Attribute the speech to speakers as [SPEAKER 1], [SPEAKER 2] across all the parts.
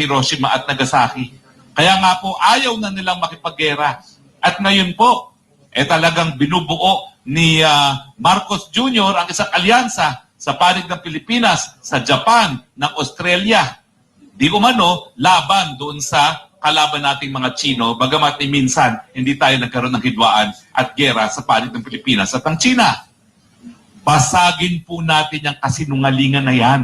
[SPEAKER 1] Hiroshima at Nagasaki. Kaya nga po, ayaw na nilang makipaggera. At ngayon po, eh talagang binubuo ni ah, Marcos Jr. ang isang alyansa sa panig ng Pilipinas, sa Japan, ng Australia. Di umano, laban doon sa kalaban nating mga Chino, bagamat ni minsan hindi tayo nagkaroon ng hidwaan at gera sa panig ng Pilipinas at ng China. Basagin po natin yung kasinungalingan na yan.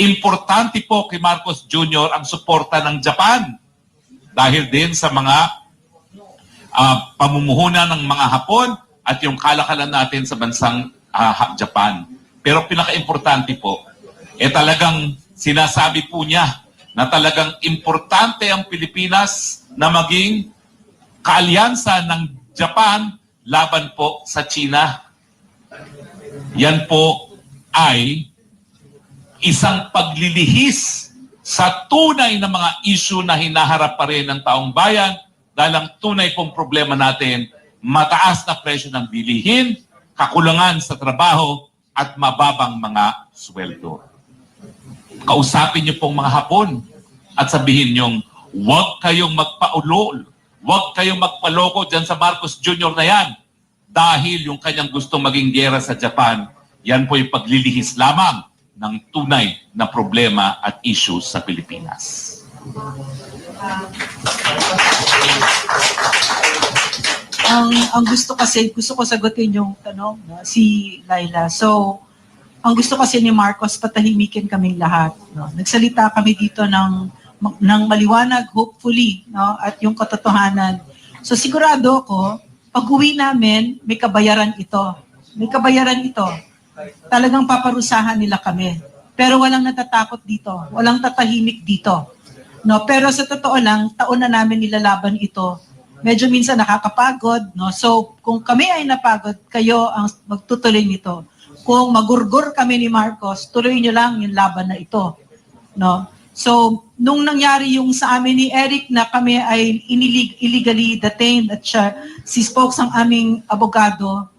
[SPEAKER 1] Importante po kay Marcos Jr. ang suporta ng Japan dahil din sa mga ah, pamumuhunan ng mga Hapon at yung kalakalan natin sa bansang Ha- Japan. Pero pinaka-importante po, eh talagang sinasabi po niya na talagang importante ang Pilipinas na maging kaalyansa ng Japan laban po sa China. Yan po ay isang paglilihis sa tunay na mga issue na hinaharap pa rin ng taong bayan dahil ang tunay pong problema natin, mataas na presyo ng bilihin, kakulangan sa trabaho, at mababang mga sweldo. Kausapin niyo pong mga hapon at sabihin niyong, huwag kayong magpaulol, huwag kayong magpaloko dyan sa Marcos Jr. na yan dahil yung kanyang gustong maging gera sa Japan, yan po yung paglilihis lamang ng tunay na problema at issues sa Pilipinas.
[SPEAKER 2] ang ang gusto kasi gusto ko sagutin yung tanong no, si Laila. So ang gusto kasi ni Marcos patahimikin kaming lahat, no. Nagsalita kami dito ng ng maliwanag hopefully, no, at yung katotohanan. So sigurado ako pag-uwi namin may kabayaran ito. May kabayaran ito. Talagang paparusahan nila kami. Pero walang natatakot dito. Walang tatahimik dito. No, pero sa totoo lang, taon na namin nilalaban ito medyo minsan nakakapagod, no? So, kung kami ay napagod, kayo ang magtutuloy nito. Kung magurgur kami ni Marcos, tuloy nyo lang yung laban na ito, no? So, nung nangyari yung sa amin ni Eric na kami ay inilig, illegally detained at siya, si spokes ang aming abogado,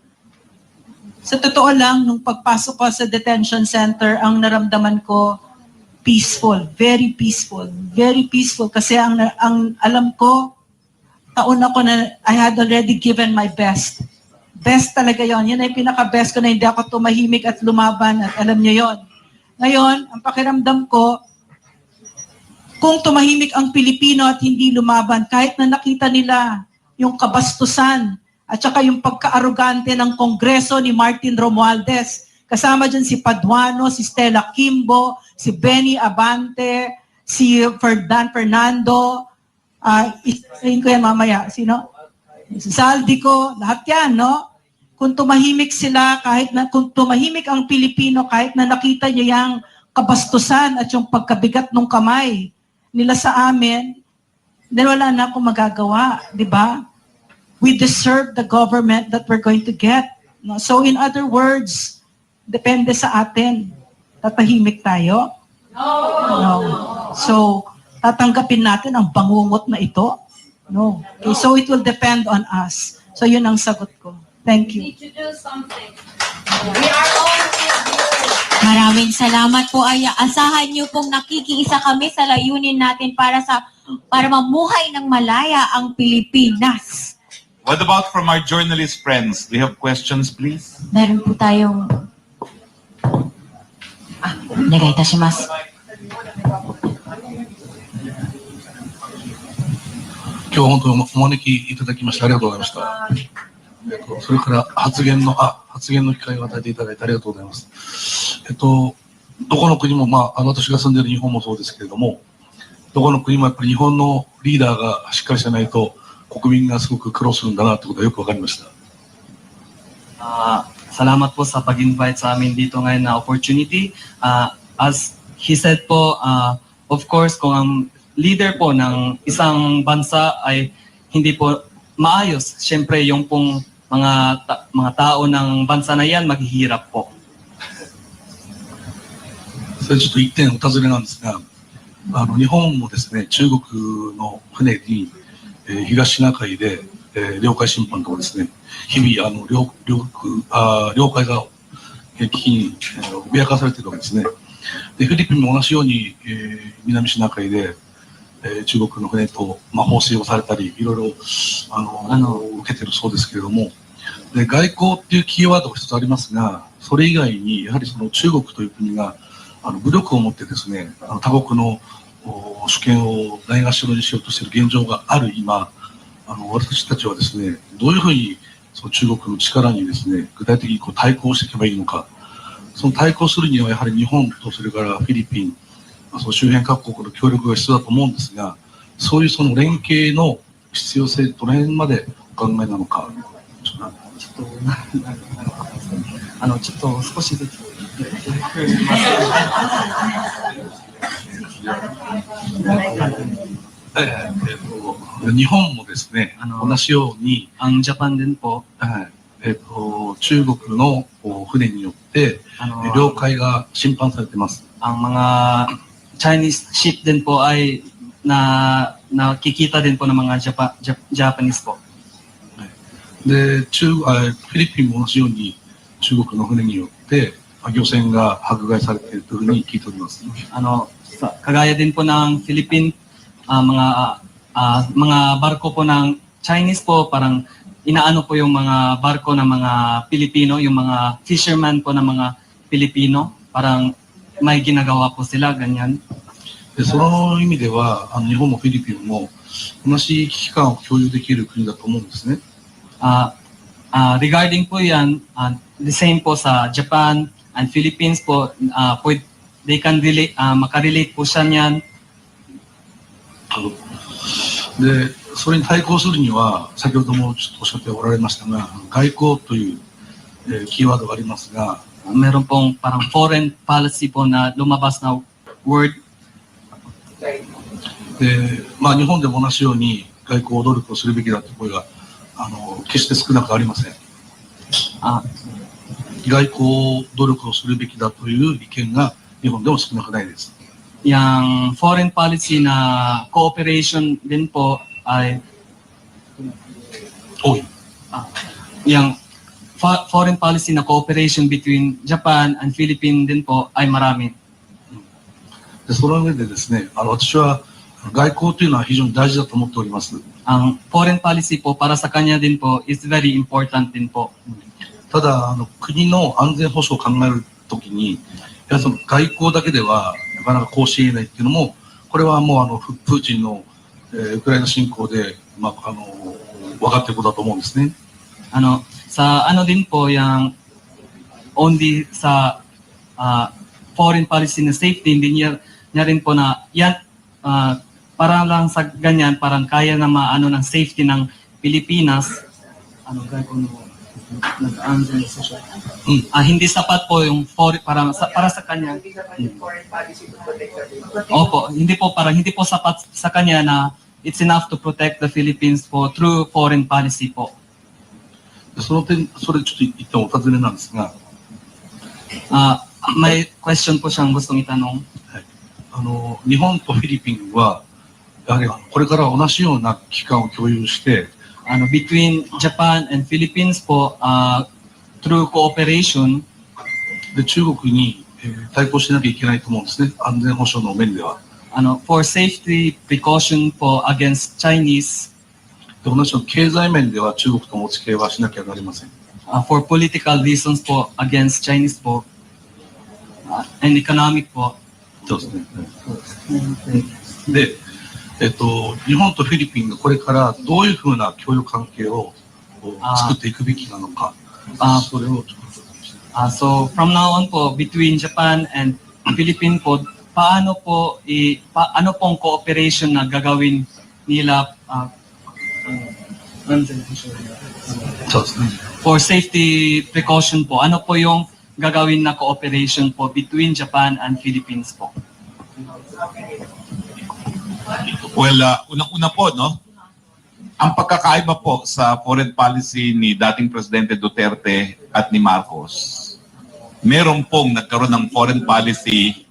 [SPEAKER 2] sa totoo lang, nung pagpasok ko sa detention center, ang naramdaman ko, peaceful, very peaceful, very peaceful. Kasi ang, ang alam ko, taon ako na I had already given my best. Best talaga yon. Yan ay pinaka-best ko na hindi ako tumahimik at lumaban at alam niyo yon. Ngayon, ang pakiramdam ko, kung tumahimik ang Pilipino at hindi lumaban, kahit na nakita nila yung kabastusan at saka yung pagka-arugante ng Kongreso ni Martin Romualdez, kasama dyan si Paduano, si Stella Kimbo, si Benny Abante, si Ferdan Fernando, Ah, isahin ko yan mamaya. Sino? Si Saldico, lahat yan, no? Kung tumahimik sila, kahit na, kung tumahimik ang Pilipino, kahit na nakita niya yung kabastusan at yung pagkabigat ng kamay nila sa amin, then wala na akong magagawa, di ba? We deserve the government that we're going to get. No? So in other words, depende sa atin. Tatahimik tayo? No. So, tatanggapin natin ang bangungot na ito? No. Okay, so it will depend on us. So yun ang sagot ko. Thank you.
[SPEAKER 3] need to do something. We are all.
[SPEAKER 4] Maraming salamat po ay asahan niyo pong nakikiisa kami sa layunin natin para sa para mamuhay ng malaya ang Pilipinas.
[SPEAKER 1] What about from our journalist friends? Do you have questions, please?
[SPEAKER 4] Meron po tayong Ah, negaitasimasu.
[SPEAKER 5] 今日は本当にお招きいただきましてありがとうございました。えっと、それから発言の、あ、発言の機会を与えていただいてありがとうございます。えっと、どこの国も、まあ、あの私が住んでいる日本もそうですけれども、どこの国もやっぱり日本のリーダーがしっかりしてないと、国民がすごく苦労するんだなってことがよくわかりました。
[SPEAKER 6] Ah, salamat po sa pag-invite sa amin dito ngayon na opportunity. Ah, as he said po, ah, of course, kung ang leader po ng isang bansa ay hindi po maayos, syempre yung pong mga ta- mga tao ng bansa na yan maghihirap po.
[SPEAKER 5] それちょっと一点お尋ねなんですが、あの日本もですね、中国の船に、 えー東シナ海で、えー領海侵犯とかですね、日々あの領領空あー領海がえー危機に、えー脅かされているわけですね。で、フィリピンも同じように、えー南シナ海で、えー中国の船と、まあ、放水をされたり、いろいろ、あの、
[SPEAKER 6] あの
[SPEAKER 5] 受けてるそうですけれども、で、外交っていうキーワードが一つありますが、それ以外に、やはりその中国という国が、あの、武力を持ってですね、あの他国のお主権をないがしろにしようとしている現状がある今、あの、私たちはですね、どういうふうに、その中国の力にですね、具体的にこう対抗していけばいいのか、その対抗するにはやはり日本とそれからフィリピン、その周辺各国の協力が必要だと思うんですが、そういうその連携の必要性、どの辺までお考えなのか、ちょっと
[SPEAKER 6] ちょっと、ななあの、ちょっと少しずつ。
[SPEAKER 5] えええっと日本もですね、
[SPEAKER 6] あの
[SPEAKER 5] 同じように、
[SPEAKER 6] Ang Japan din po,
[SPEAKER 5] はいえっと中国のお船によって、
[SPEAKER 6] ano,
[SPEAKER 5] え領海が侵犯されてます。
[SPEAKER 6] ang mga Chinese ship din po ay na nakikita din po ng mga Japa, Jap- Japanese po.
[SPEAKER 5] で中あフィリピンも同じように中国の船によってまあ漁船が迫害されているというふうに聞いております。
[SPEAKER 6] Ano, sa, kagaya din po ng Philippine ah, mga ah, mga barko po ng Chinese po parang inaano po yung mga barko ng mga Pilipino, yung mga fisherman po ng mga Pilipino, parang may ginagawa po sila ganyan.
[SPEAKER 5] でその意味ではあの日本もフィリピンも同じ危機感を共有できる国だと思うんですね。
[SPEAKER 6] Ah, ah, regarding po yan, ah, the same po sa Japan and Philippines po, ah, pwed- they can relate, ah, makarelate po siya niyan.
[SPEAKER 5] でそれに対抗するには先ほどもちょっとおっしゃっておられましたが外交という、えーキーワードがありますが
[SPEAKER 6] Ah, meron pong parang foreign policy po na lumabas na word.
[SPEAKER 5] で、まあ、日本でも同じように外交努力をするべきだという声があの決して少なくありません。
[SPEAKER 6] Ah,
[SPEAKER 5] 外交努力をするべきだという意見が日本でも少なくないです。
[SPEAKER 6] yung foreign policy na cooperation din po ay
[SPEAKER 5] 多い。
[SPEAKER 6] yung fo- foreign policy na cooperation between Japan and Philippines din po ay marami.
[SPEAKER 5] でその上でですね、あの私は外交というのは非常に大事だと思っております。
[SPEAKER 6] Ang foreign policy po para sa kanya din po is very important din po.
[SPEAKER 5] ただあの、国の安全保障を考えるときに、 いやその外交だけではなかなかこうしえないっていうのも、これはもうあのプーチンの、え、ウクライナ侵攻で、まあ、あの分かっていることだと思うんですね。
[SPEAKER 6] あのさあ、あの連邦やん、オンディさあ、あフォーリンパリシーのセーフティンデニア、ニャリンポナ、ヤパラランサガニャン、パランカイアナマ、あのなセーフティナン、フィリピナス、あの外交の。ko nag-answer siya.
[SPEAKER 5] Mm.
[SPEAKER 6] Ah, hindi sapat po yung for, para, sa, para sa kanya. Opo, hindi po parang hindi po sapat sa kanya na it's enough to protect the Philippines po through foreign policy po.
[SPEAKER 5] でその点、それちょっと一点お尋ねなんですが、
[SPEAKER 6] Ah, may question po siyang gustong itanong.
[SPEAKER 5] あの日本とフィリピンは、やはりあのこれから同じような期間を共有して、
[SPEAKER 6] Ano, between Japan and Philippines po, ah, through cooperation,
[SPEAKER 5] で中国に、えー対抗しなきゃいけないと思うんですね、安全保障の面では。
[SPEAKER 6] ano, for safety precaution po against Chinese,
[SPEAKER 5] で同じように経済面では中国ともお付き合いはしなきゃなりません。
[SPEAKER 6] ah, for political reasons po against Chinese po, ah, and economic po.
[SPEAKER 5] そうですね。で、えっと、日本とフィリピンがこれからどういうふうな協力関係を作っていくべきなのか、
[SPEAKER 6] あー
[SPEAKER 5] それをちょっと
[SPEAKER 6] Ah, so from now on po, between Japan and Philippines po, paano po, i, pa, ano pong cooperation na gagawin nila ah,
[SPEAKER 5] そうですね。
[SPEAKER 6] for safety precaution po, ano po yung gagawin na cooperation po between Japan and Philippines po?
[SPEAKER 1] Well, uh, unang-una po, no? Ang pagkakaiba po sa foreign policy ni dating Presidente Duterte at ni Marcos, meron pong nagkaroon ng foreign policy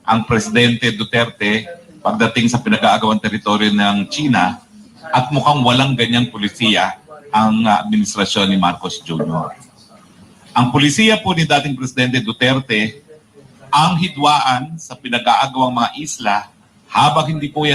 [SPEAKER 1] ang Presidente Duterte pagdating sa pinag-aagawang teritoryo ng China at mukhang walang ganyang polisiya ang administrasyon ni Marcos Jr. Ang polisiya po ni dating Presidente Duterte ang hidwaan sa pinag-aagawang mga isla habang hindi po yan